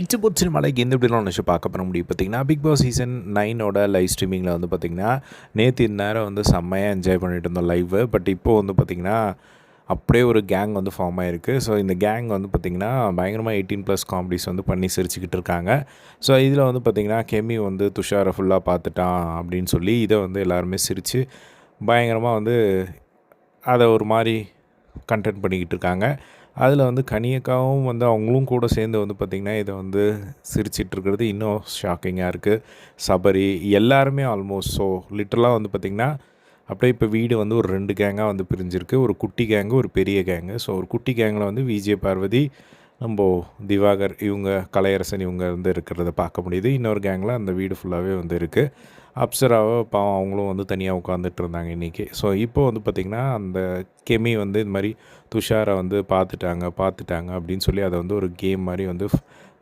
It's boat சினிமாலைக்கு எந்த இப்படிலாம் ஒன்று பார்க்க பண்ண முடியும்? பார்த்தீங்கன்னா பிக் பாஸ் சீசன் நைனோட லைவ் ஸ்ட்ரீமிங்கில் வந்து பார்த்திங்கன்னா நேற்று இந்நேரம் வந்து செம்மையாக என்ஜாய் பண்ணிட்டு இருந்தோம் லைவ் பட் இப்போது வந்து பார்த்திங்கன்னா அப்படியே ஒரு கேங் வந்து ஃபார்ம் ஆகிருக்கு ஸோ இந்த கேங் வந்து பார்த்திங்கன்னா பயங்கரமாக எயிட்டீன் ப்ளஸ் காமெடிஸ் வந்து பண்ணி சிரிச்சுக்கிட்டு இருக்காங்க. ஸோ இதில் வந்து பார்த்திங்கன்னா கெமி வந்து துஷாரை ஃபுல்லாக பார்த்துட்டான் அப்படின்னு சொல்லி இதை வந்து எல்லாருமே சிரித்து பயங்கரமாக வந்து அதை ஒரு மாதிரி கண்டென்ட் பண்ணிக்கிட்டு இருக்காங்க அதில் வந்து கனியக்காவும் வந்து அவங்களும் கூட சேர்ந்து வந்து பார்த்திங்கன்னா இதை வந்து சிரிச்சிட்டு இருக்கிறது இன்னும் ஷாக்கிங்காக இருக்குது சபரி எல்லாருமே ஆல்மோஸ்ட் ஸோ லிட்டரலாக வந்து பார்த்திங்கன்னா அப்படியே இப்போ வீடு வந்து ஒரு ரெண்டு கேங்காக வந்து பிரிஞ்சிருக்கு. ஒரு குட்டி கேங்கு ஒரு பெரிய கேங்கு ஸோ ஒரு குட்டி கேங்கில் வந்து விஜய் பார்வதி நம்ம திவாகர் இவங்க கலையரசன் இவங்க வந்து இருக்கிறத பார்க்க முடியுது. இன்னொரு கேங்கில் அந்த வீடு ஃபுல்லாகவே வந்து இருக்குது அப்சராவை பாவம் அவங்களும் வந்து தனியாக உட்காந்துட்டு இருந்தாங்க இன்றைக்கி ஸோ இப்போ வந்து பார்த்திங்கன்னா அந்த கெமி வந்து இது மாதிரி துஷாரை வந்து பார்த்துட்டாங்க பார்த்துட்டாங்க அப்படின்னு சொல்லி அதை வந்து ஒரு கேம் மாதிரி வந்து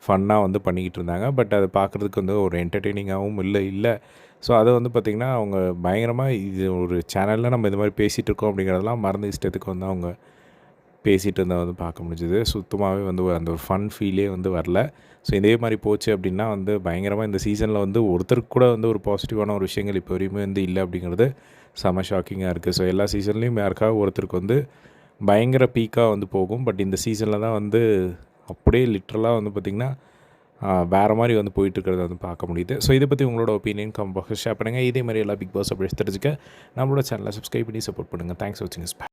ஃபன்னாக வந்து பண்ணிக்கிட்டு இருந்தாங்க. பட் அதை பார்க்குறதுக்கு வந்து ஒரு என்டர்டெய்னிங்காகவும் இல்லை இல்லை. ஸோ அதை வந்து பார்த்திங்கன்னா அவங்க பயங்கரமாக இது ஒரு சேனலில் நம்ம இது மாதிரி பேசிகிட்டு இருக்கோம் அப்படிங்கிறதெல்லாம் மறந்து இஷ்டத்துக்கு வந்து அவங்க பேசிகிட்டு இருந்தால் வந்து பார்க்க முடிஞ்சுது. சுத்தமாகவே வந்து அந்த ஒரு ஃபன் ஃபீலே வந்து வரல. ஸோ இதே மாதிரி போச்சு அப்படின்னா வந்து பயங்கரமாக இந்த சீசனில் வந்து ஒருத்தருக்கு கூட வந்து ஒரு பாசிட்டிவான ஒரு விஷயங்கள் இப்போ வரையுமே வந்து இல்லை அப்படிங்கிறது செம ஷாக்கிங்காக இருக்குது ஸோ எல்லா சீசன்லேயும் யாருக்காவது ஒருத்தருக்கு வந்து பயங்கர பீக்காக வந்து போகும். பட் இந்த சீசனில் தான் வந்து அப்படியே லிட்ரலாக வந்து பார்த்திங்கன்னா வேறு மாதிரி வந்து போயிட்டுருக்கிறத வந்து பார்க்க முடியுது. ஸோ இதை பற்றி உங்களோட ஒப்பீனியன் கம் ஷேர் பண்ணுங்கள் இதே மாதிரி எல்லா பிக் பாஸ் அப்படி தெரிஞ்சுக்க நம்மளோட சேனலை சப்ஸ்கிரைப் பண்ணி சப்போர்ட் பண்ணுங்கள் தேங்க்ஸ் வாட்சிங் பை